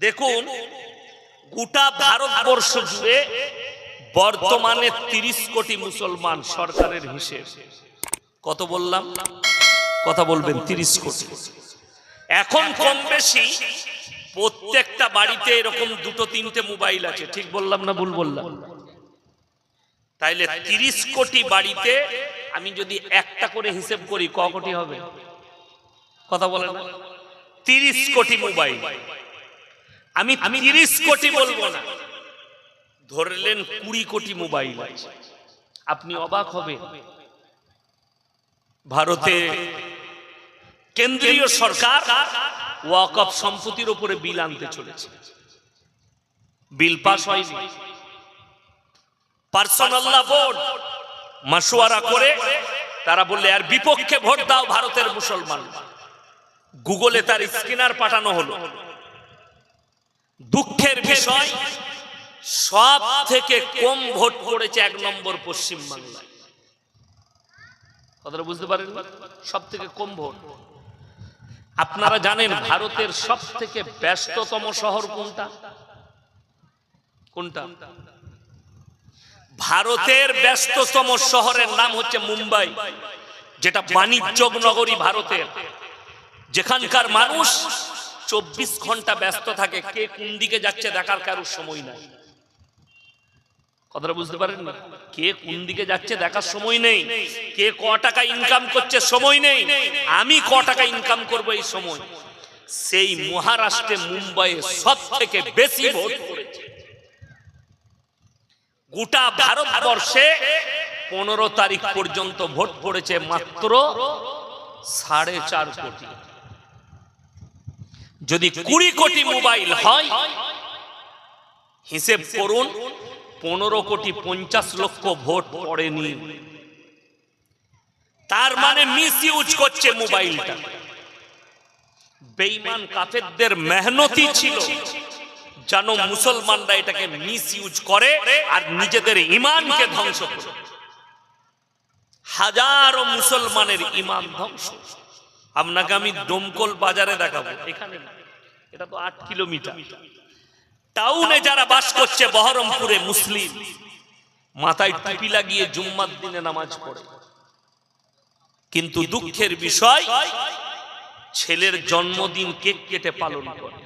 দেখুন, গোটা ভারতবর্ষ জুড়ে বর্তমানে তিরিশ কোটি মুসলমান সরকারের হিসেব। কত বললাম? কথা বলবেন, তিরিশ কোটি। এখন কম বেশি প্রত্যেকটা বাড়িতে এরকম দুটো, তিনটে মোবাইল আছে, ঠিক বললাম না ভুল বললাম? তাইলে তিরিশ কোটি বাড়িতে আমি যদি একটা করে হিসেব করি, ক কোটি হবে? কথা বলে না তিরিশ কোটি মোবাইল। আমি আমি তিরিশ কোটি বলব না। ধরলেন কুড়ি কোটি মোবাইল আছে। আপনি অবাক হবে ভারতে কেন্দ্রীয় সরকার ওয়াকফ সম্পত্তির উপরে বিল আনতে চলেছে। বিল পাস হয়নি। পার্সোনাল্লাহ বোর্ড মাসোয়ারা করে তারা বললে আর বিপক্ষে ভোট দাও ভারতের মুসলমান। গুগলে তার স্ক্যানার পাঠানো হলো। দুঃখের বিষয় সব থেকে কম ভোট পড়েছে এক নম্বর পশ্চিম বাংলায়। কথাটা বুঝতে পারেন? সব থেকে কম ভোট। আপনারা জানেন ভারতের সব থেকে ব্যস্ততম শহর কোনটা? কোনটা? ভারতের ব্যস্ততম শহরের নাম হচ্ছে মুম্বাই যেটা বাণিজ্যক নগরী ভারতের। যেখানকার মানুষ চব্বিশ ঘণ্টা ব্যস্ত থাকে, কে কোন দিকে যাচ্ছে দেখার কারোর সময় নাই। কথাটা বুঝতে পারেন না? কে কোন দিকে যাচ্ছে দেখার সময় নেই, কে ক টাকা ইনকাম করছে সময় নেই, আমি ক টাকা ইনকাম করব এই সময়। সেই মহারাষ্ট্রে মুম্বাইয়ে সব থেকে বেশি ভোট পড়েছে। গোটা ভারতবর্ষে পনেরো তারিখ পর্যন্ত ভোট পড়েছে মাত্র সাড়ে চার কোটি। যদি কুড়ি কোটি মোবাইল হয় হিসেব করুন পনেরো কোটি পঞ্চাশ লক্ষ ভোট পড়েনি। তার মানে মিস ইউজ করছে মোবাইলটা। বেইমান কাফেরদের মেহনতি ছিল। যেন মুসলমানরা এটাকে মিস ইউজ করে আর নিজেদের ইমানকে ধ্বংস করে। হাজারো মুসলমানের ইমান ধ্বংস। আপনাকে আমি দমকল বাজারে দেখাবো। এখানে এটা তো আট কিলোমিটার। টাউনে যারা বাস করছে বহরমপুরে মুসলিম মাথায় টুপি লাগিয়ে জুম্মার দিনে নামাজ পড়ে। কিন্তু দুঃখের বিষয় ছেলের জন্মদিন কেক কেটে পালন করে।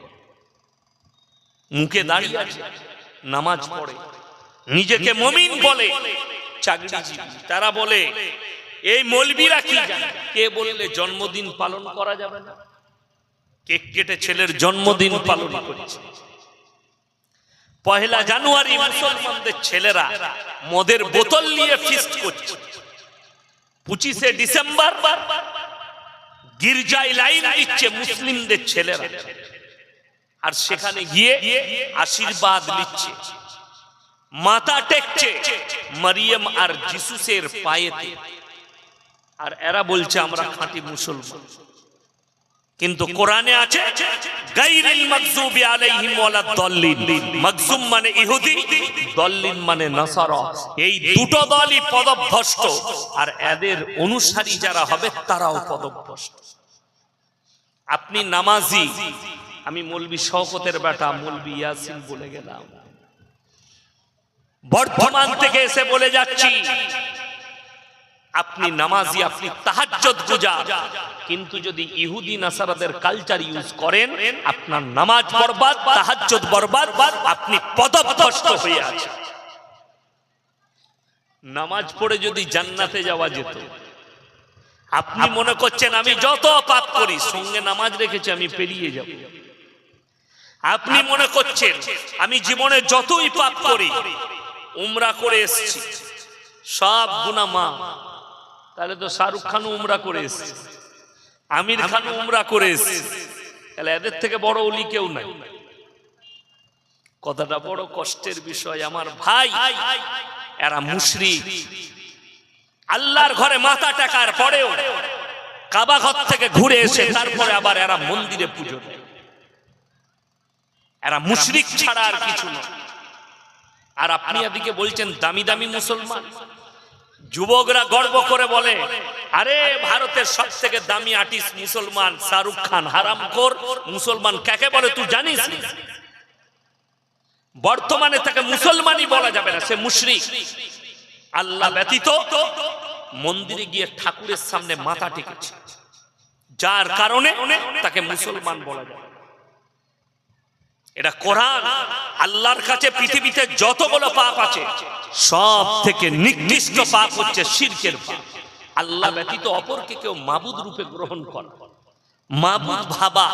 মুখে দাঁড়িয়ে আছে নামাজ পড়ে। নিজেকে মমিন বলে চাকরিজীবী। তারা বলে এই মলবিরা কি কে বললে জন্মদিন পালন করা যাবে না? কেক কেটে ছেলের জন্মদিন পালন করছে? পহেলা জানুয়ারি মুসলমানদের ছেলেরা মদের বোতল নিয়ে ফিস্ট করছে। পঁচিশে ডিসেম্বর গির্জায় লাইন দিচ্ছে মুসলিমদের ছেলেরা। আর সেখানে গিয়ে আশীর্বাদ নিচ্ছে। মাথা টেকছে। মারিয়াম আর জিসুসের পায়েতে। আর এরা বলছে, আমরা খাঁটি মুসলমান। কিন্তু কোরআনে আছে মানে ইহুদি মানে এই দুটো দলই পদভ্রষ্ট, আর এদের অনুসারী যারা হবে, তারাও পদভ্রষ্ট। আপনি নামাজি, আমি মৌলবি শওকতের বেটা, মৌলবি ইয়াসিন বলে গেলাম। বর্ধমান থেকে এসে বলে যাচ্ছি আপনি নামাজি আপনি তাহাজ্জুদ গুজার। কিন্তু যদি ইহুদি নাসারাদের কালচার ইউজ করেন আপনার নামাজ বরবাদ তাহাজ্জুদ বরবাদ আপনি পদভ্রষ্ট হয়ে আছেন। নামাজ পড়ে যদি জান্নাতে যাওয়া যেত আপনি মনে করছেন আমি যত পাপ করি সঙ্গে নামাজ রেখেছি আমি পেরিয়ে যাব। আপনি মনে করছেন আমি জীবনে যতই পাপ করি উমরা করে এসেছি সব গুণা মা তাহলে তো শাহরুখ খান উমরা করে এসেছে। আমির খান উমরা করে এসেছে। তাহলে এদের থেকে বড় অলি কেউ নাই। কথাটা বড় কষ্টের বিষয় আমার ভাই। এরা মুশরিক। আল্লাহর ঘরে মাথা টাকার পরেও কাবা ঘর থেকে ঘুরে এসে তারপরে আবার এরা মন্দিরে পুজো দেয়। এরা মুশরিক ছাড়া আর কিছু না আর আপনি এদিকে বলছেন দামি দামি মুসলমান। যুবকরা গর্ব করে বলে, আরে, ভারতের সব থেকে দামি আর্টিস্ট মুসলমান শাহরুখ খান, হারামখোর মুসলমান কাকে বলে তুই জানিস? বর্তমানে তাকে মুসলমানই বলা যাবে না, সে মুশরিক। আল্লাহ ব্যতীত মন্দিরে গিয়ে ঠাকুরের সামনে মাথা টেকেছে। যার কারণে তাকে মুসলমান বলা যায় এটা কোরআন। আল্লাহর কাছে পৃথিবীতে যতগুলো পাপ আছে সব থেকে নিকৃষ্ট পাপ হচ্ছে শিরকের পাপ। আল্লাহ ব্যতীত অপরকে কেউ মাবুদ রূপে গ্রহণ করা মাবুদ ভাবা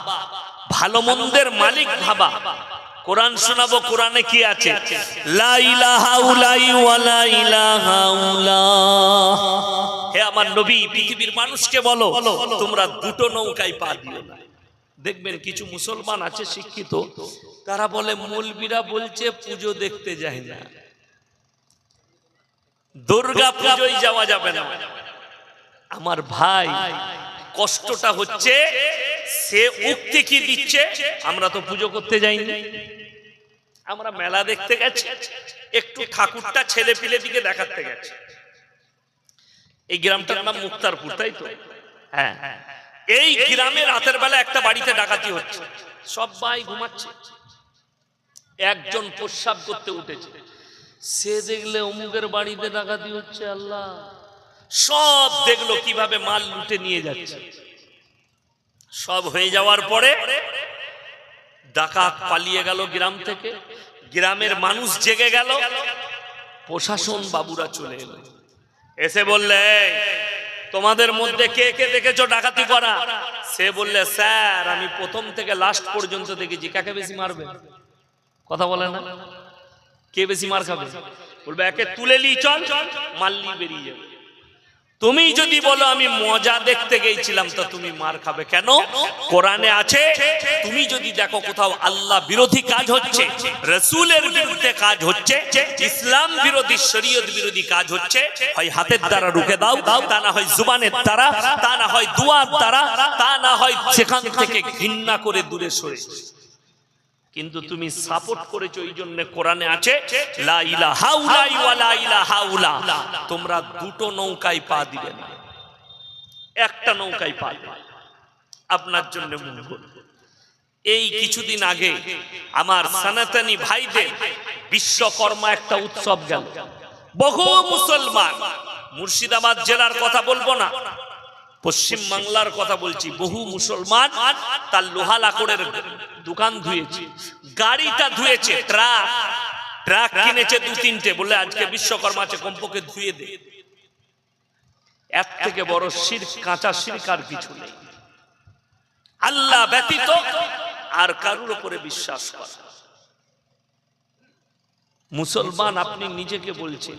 ভালো মন্দের মালিক ভাবা। কোরআন শোনাবো, কোরআনে কি আছে। হে আমার নবী, পৃথিবীর মানুষকে বলো, তোমরা দুটো নৌকায় পা দিও না। দেখবেন কিছু মুসলমান আছে শিক্ষিত, তারা বলে, মৌলবীরা বলছে পুজো দেখতে যায় না। দুর্গা পুজোয় যাওয়া যাবে না। আমার ভাই, কষ্টটা হচ্ছে, সে উক্তি কি দিচ্ছে? আমরা তো পুজো করতে যাইনি। আমরা মেলা দেখতে গেছি, একটু ঠাকুরটা ছেলে পিলে দিকে দেখাতে গেছে। এই গ্রামটার নাম মুক্তারপুর, তাই তো? হ্যাঁ। এই গ্রামে রাতের বেলা একটা বাড়িতে ডাকাতি হচ্ছে। সবাই ঘুমাচ্ছে। একজন প্রস্রাব করতে উঠেছে। সে দেখলে অমুকের বাড়িতে ডাকাতি হচ্ছে আল্লাহ। সব দেখল কীভাবে মাল লুটে নিয়ে যাচ্ছে। সব হয়ে যাওয়ার পরে ডাকাত পালিয়ে গেল গ্রাম থেকে। গ্রামের মানুষ জেগে গেল। প্রশাসন বাবুরা চলে এলো। এসে বললে "এই, তোমাদের মধ্যে কে কে দেখেছ ডাকাতি করা? সে বললে, স্যার, আমি প্রথম থেকে লাস্ট পর্যন্ত দেখেছি। কাকে বেশি মারবে? কথা বলে না? কে বেশি মার খাবে? বলবে, একে তুলে লি চল মাল্লি বেরিয়ে যাবে। তুমি যদি বলো আমি মজা দেখতে গেছিলাম তো তুমি মার খাবে কেন? কোরআনে আছে তুমি যদি দেখো কোথাও আল্লাহ বিরোধী কাজ হচ্ছে রসুলের বিরুদ্ধে কাজ হচ্ছে ইসলাম বিরোধী শরীয়ত বিরোধী কাজ হচ্ছে হয় হাতের দ্বারা রুখে দাও দাও তা না হয় জুবানের দ্বারা তা না হয় দুয়ার দ্বারা তা না হয় সেখান থেকে ঘৃণা করে দূরে সরে। কিন্তু তুমি সাপোর্ট করেছ এই জন্য কোরআনে আছে তোমরা দুটো নৌকায় পা দিবে না। একটা নৌকায় পা দিবে আপনার জন্য মঙ্গল। এই কিছুদিন আগে আমার সনাতনী ভাইদের বিশ্বকর্মা একটা উৎসব গেল। বহু মুসলমান মুর্শিদাবাদ জেলার কথা বলব না। পশ্চিম বাংলার কথা বলছি বহু মুসলমান তার লোহা লাকড়ের দোকান ধুয়েছে গাড়িটা ধুয়েছে ট্রাক ট্রাক কিনেছে দু তিনটে বলে আজকে বিশ্বকর্মা আছে কমপক্ষে ধুয়ে দে। এর থেকে বড় শির কাঁচা শিরকার কিছু নেই? আল্লাহ ব্যতীত আর কারুর উপরে বিশ্বাস করা। মুসলমান আপনি নিজেকে বলছেন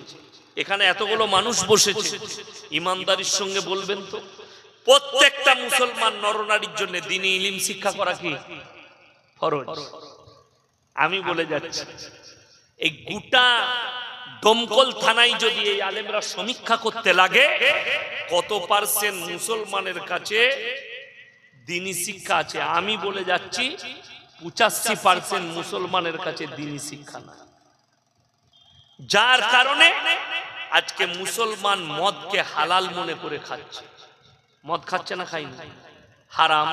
এখানে এতগুলো মানুষ বসেছে ইমানদারির সঙ্গে বলবেন তো? প্রত্যেকটা মুসলমান নরনারীর জন্য দিনী ইলিম শিক্ষা করা কি? ফরজ। আমি বলে যাচ্ছি, এই গোটা দমকল থানায় যদি এই আলেমরা সমীক্ষা করতে লাগে, কত পার্সেন্ট মুসলমানের কাছে দিনী শিক্ষা আছে? আমি বলে যাচ্ছি, পঁচাশি পার্সেন্ট মুসলমানের কাছে দিনী শিক্ষা না যার কারণে আজকে মুসলমান মদকে হালাল মনে করে খাচ্ছে। মদ খাচ্ছে না খাইনি হারাম।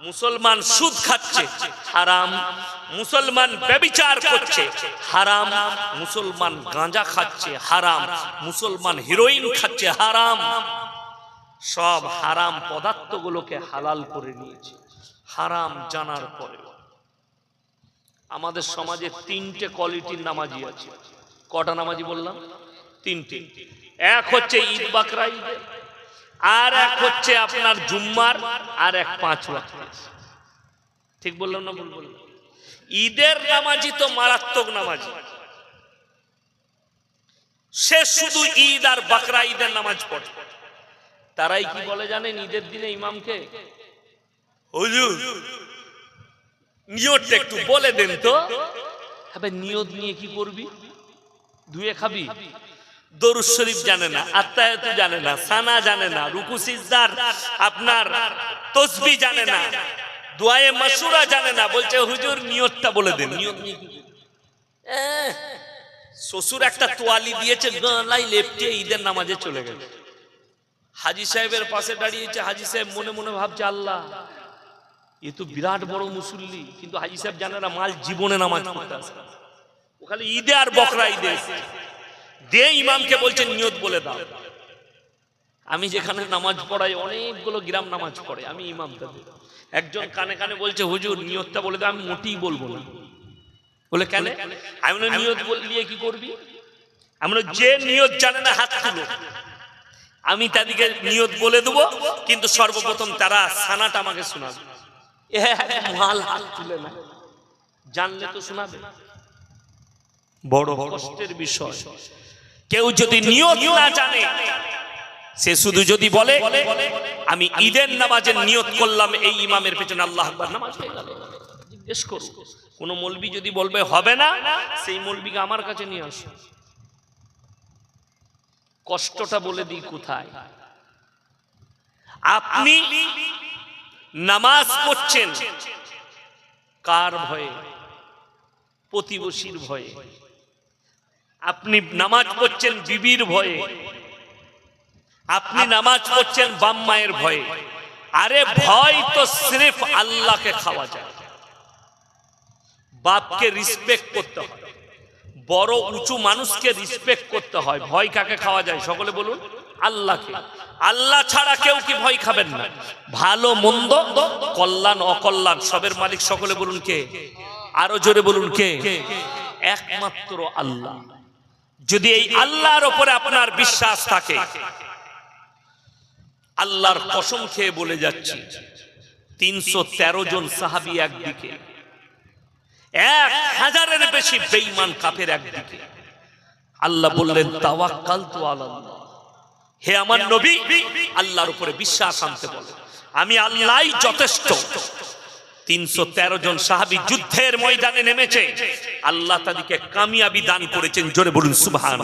মুসলমান সুদ খাচ্ছে। হারাম। মুসলমান ব্যবিচার করছে। হারাম। মুসলমান গাঁজা খাচ্ছে। হারাম। মুসলমান হিরোইন খাচ্ছে। হারাম। সব হারাম পদার্থগুলোকে হালাল করে নিয়েছে। হারাম জানার পরে আমাদের সমাজে তিনটে কোয়ালিটির নামাজি আছে। কটা নামাজি বললাম? তিনটে। এক হচ্ছে ঈদ বাকরা ঈদে আর এক হচ্ছে আপনার জুম্মার, আর এক পাঁচ ঠিক বললাম না বললাম? ঈদের নামাজি তো মারাত্মক নামাজি। সে শুধু ঈদ আর বাকরা ঈদের নামাজ পড়ে। তারাই কি বলে জানেন ঈদের দিনে ইমামকে? হুজুর, নিয়তটা একটু বলে দেন তো। নিয়ত নিয়ে কি করবি? ধুয়ে খাবি? দরুদ শরীফ জানে না আত্মায়ত জানে না সানা জানে না রুকু সিজদার আপনার তসবি জানে না দোয়ায়ে মাসুরা জানে না বলছে হুজুর নিয়তটা বলে দেন নিয়ত শ্বশুর একটা তোয়ালি দিয়েছে গলায় লেপটে ঈদের নামাজে চলে গেল হাজি সাহেবের পাশে দাঁড়িয়েছে হাজি সাহেব মনে মনে ভাবছে আল্লাহ এ তো বিরাট বড় মুসল্লি কিন্তু হাজি সাহেব জানে না মাল জীবনে নামাজ পড়তে আসে না। ঈদে আর বকরা ঈদে এসেছে। দিয়ে ইমামকে বলছেন নিয়ত বলে দাও। আমি যেখানে নামাজ পড়াই অনেকগুলো গ্রাম নামাজ পড়ে আমি ইমাম তাদের একজন কানে কানে বলছে হুজুর নিয়তটা বলে দাও আমি মোটেই বলব না। বলে কেন? আমি বলি, নিয়ত বললিয়ে কি করবি? আমরা যে নিয়ত জানে না হাত তুলো। আমি তাদেরকে নিয়ত বলে দেবো কিন্তু সর্বপ্রথম তারা সানাটা আমাকে শোনাবে। মাল হাত তুলে না। জানলে তো শোনাবে। বড় কষ্টের বিষয়। কেউ যদি নিয়ত না জানে সে শুধু যদি বলে আমি ঈদের নামাজের নিয়ত করলাম এই ইমামের পেছনে আল্লাহ আকবার নামাজ জিজ্ঞেস করু কোন মলবি যদি বলবে হবে না? সেই মলবিকে আমার কাছে নিয়ে আসো। কষ্টটা বলে দিই কোথায়? আপনি নামাজ পড়ছেন কার ভয়ে? প্রতিবেশীর ভয়ে? আপনি নামাজ পড়ছেন বিবির ভয়ে। আপনি নামাজ পড়ছেন বাম মায়ের ভয়ে। আরে ভয় তো সিরেফ আল্লাহকে খাওয়া যায়। বাপকে রিসপেক্ট করতে হয়। বড় উঁচু মানুষকে রিসপেক্ট করতে হয়। ভয় কাকে খাওয়া যায়? সকলে বলুন, আল্লাহকে। আল্লাহ ছাড়া কেউ কি ভয় খাবেন না? ভালো, মন্দ, কল্যাণ, অকল্যাণ, সবের মালিক সকলে বলুন কে? আরও জোরে বলুন কে? একমাত্র আল্লাহ। যদি এই আল্লাহর ওপরে আপনার বিশ্বাস থাকে, আল্লাহর কসম খেয়ে বলে যাচ্ছি, তিনশো তেরো জন সাহাবি একদিকে, এক হাজারের বেশি বেঈমান কাফের একদিকে। আল্লাহ বললেন তাওয়াক্কাল তো আল্লাহ হে আমার নবী, আল্লাহর উপরে বিশ্বাস আনতে বলে। আমি আল্লাহই যথেষ্ট। তিনশো তেরো জন সাহাবি যুদ্ধের ময়দানে নেমেছে। আল্লাহ তাদেরকে কামিয়াবি দান করেছেন, জোরে বলুন সুবহান